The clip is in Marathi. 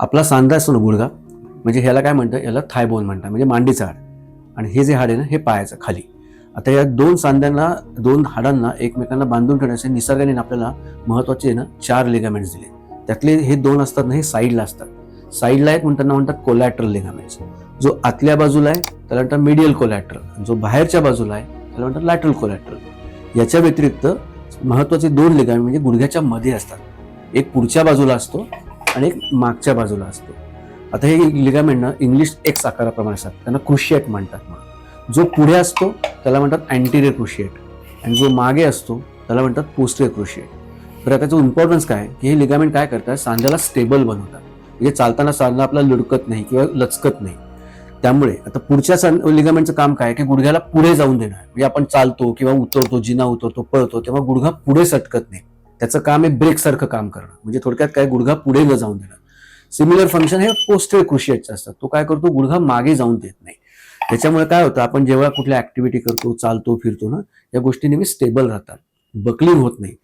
आपला सांधा असतो ना गुडघा म्हणजे ह्याला काय म्हणतात याला थायबोन म्हणतात म्हणजे मांडीचं हाड. आणि हे जे हाड आहे ना हे पायाचं खाली. आता या दोन सांध्यांना दोन हाडांना एकमेकांना बांधून ठेवण्यासाठी निसर्गाने आपल्याला महत्त्वाचे ना चार लिगामेंट्स दिले. त्यातले हे दोन असतात ना हे साईडला असतात. साईडला एक म्हणताना म्हणतात कोलॅट्रल लिगामेंट्स जो आतल्या बाजूला आहे त्याला म्हणतात मिडियल कोलॅट्रल जो बाहेरच्या बाजूला आहे त्याला म्हणतात लॅटरल कोलॅट्रल याच्या व्यतिरिक्त महत्त्वाचे दोन लिगामेंट म्हणजे गुडघ्याच्या मध्ये असतात. एक पुढच्या बाजूला असतो आणि एक मागच्या बाजूला असतो. आता हे लिगामेंट ना इंग्लिश एक्स आकाराप्रमाणे असतात त्यांना क्रुशिएट म्हणतात मग जो पुढे असतो त्याला म्हणतात अँटिरियर क्रुशिएट आणि जो मागे असतो त्याला म्हणतात पोस्टिरियर क्रुशिएट तर त्याचं इम्पॉर्टन्स काय? की हे लिगामेंट काय करतात? सांध्याला स्टेबल बनवतात. म्हणजे चालताना सांधा आपला लुडकत नाही किंवा लचकत नाही. त्यामुळे आता पुढच्या सं लिगामेंटचं काम काय? आहे की गुडघ्याला पुढे जाऊन देणं. म्हणजे आपण चालतो किंवा उतरतो जिना उतरतो पळतो तेव्हा गुडघा पुढे सटकत नाही. त्याचं काम आहे ब्रेकसारखं काम करणं. म्हणजे थोडक्यात काय गुडघा पुढे न जाऊन देणं. सिमिलर फंक्शन हे पोस्टर क्रुशिएटचं असतात. तो काय करतो? गुडघा मागे जाऊन देत नाही. त्याच्यामुळे काय होतं? आपण जेव्हा कुठल्या ऍक्टिव्हिटी करतो चालतो फिरतो ना या गोष्टी नेहमी स्टेबल राहतात. बकलिंग होत नाही.